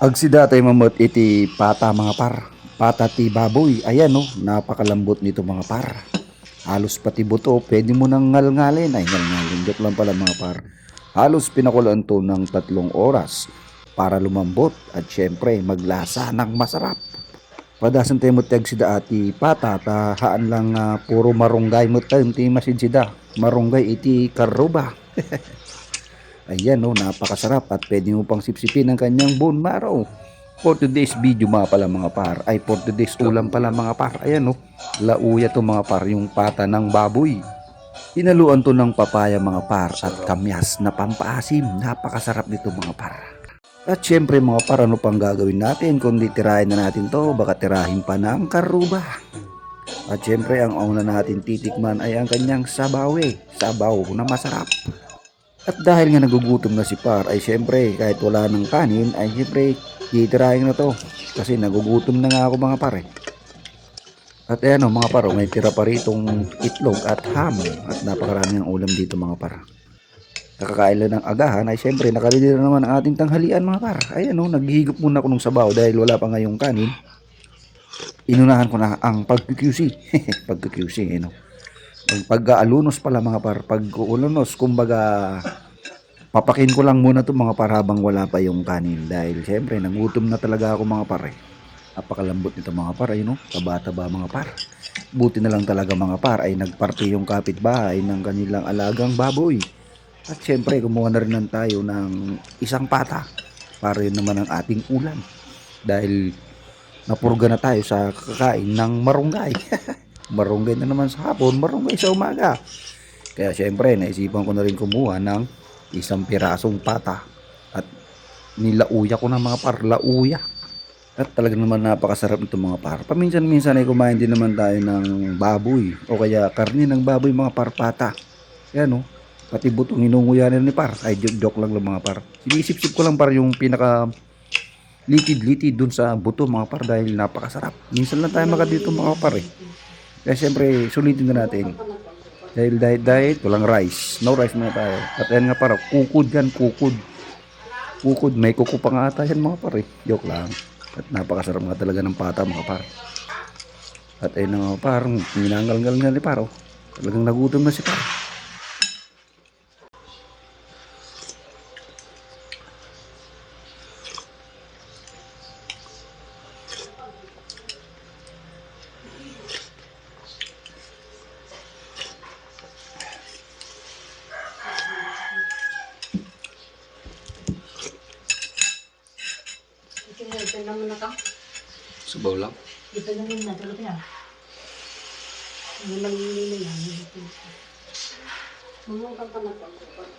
Agsida tayo mamot iti pata mga par. Pata ti baboy. Ayan no, napakalambot nito mga par. Halos pati buto, pwede mo nang ngalngalin. Ay ngalngalin, joke lang pala mga par. Halos pinakulaan to ng tatlong oras para lumambot at syempre maglasa ng masarap. Padasan tayo mo tag sida ati pata ta haan lang ah, puro marunggay mo tayo ti masin sida. Marunggay iti karuba. Ayan no, napakasarap at pwede mo pang sipsipin ang kanyang bone marrow. For today's video mga pala mga par, ay for today's ulam pala mga par. Ayan no, lauya to mga par, yung pata ng baboy. Inaluan to ng papaya mga par at kamyas na pampaasim. Napakasarap nito mga par. At syempre mga par, ano pang gagawin natin? Kung di tirahin na natin to, baka tirahin pa ng karuba. At syempre, ang una natin titikman ay ang kanyang sabaw eh. Sabaw na masarap. At dahil nga nagugutom na si Par, ay syempre kahit wala ng kanin, ay syempre titirahin na to. Kasi nagugutom na nga ako mga pare. At ayan o mga paro, may tira pa ritong itlog at ham. At napakarami ang ulam dito mga para. Kakakain lang ng agahan ay syempre nakalili na naman ang ating tanghalian mga para. Ayan o, naghihigop muna ako ng sabaw dahil wala pa ngayong kanin. Inunahan ko na ang pag-QC. pag-QC, eh, no? Ang pag-aalunos pala mga par, pag-ulunos, kumbaga papakin ko lang muna to mga par habang wala pa yung kanin dahil syempre nagutom na talaga ako mga par eh. Napakalambot nito mga par, ayun no, taba-taba mga par. Buti na lang talaga mga par ay nagparte yung kapitbahay ng kanilang alagang baboy. At syempre gumawa na rin tayo ng isang pata para yun naman ang ating ulam. Dahil napurga na tayo sa kakain ng marunggay. marunggay na naman sa hapon, marunggay sa umaga. Kaya syempre, naisipan ko na rin kumuha ng isang pirasong pata. At nilauya ko na mga par, lauya. At talaga naman napakasarap nito mga par. Paminsan-minsan ay kumain din naman tayo ng baboy o kaya karne ng baboy mga parpata. Yan o. Pati butong hinunguyanan ni par. Ay joke, joke lang lang mga par. Sinisip-sip ko lang par yung pinaka litid-litid dun sa buto mga par dahil napakasarap. Minsan lang tayo makadito mga par eh. Kaya siyempre, sulitin na natin. Dahil diet diet, walang rice. No rice muna tayo. At ayan nga para, kukod yan, kukod. Kukod, may kuko pa nga ata yan mga par eh. Joke lang. At napakasarap nga talaga ng pata mga par. At ayun na mga par, minangal-ngal nga ni paro. Talagang nagutom na si par. Ito naman na ka. Subaw lang. Ito naman na. Tulog na. Ano lang nila yan. Mga kang panagpapagpapag.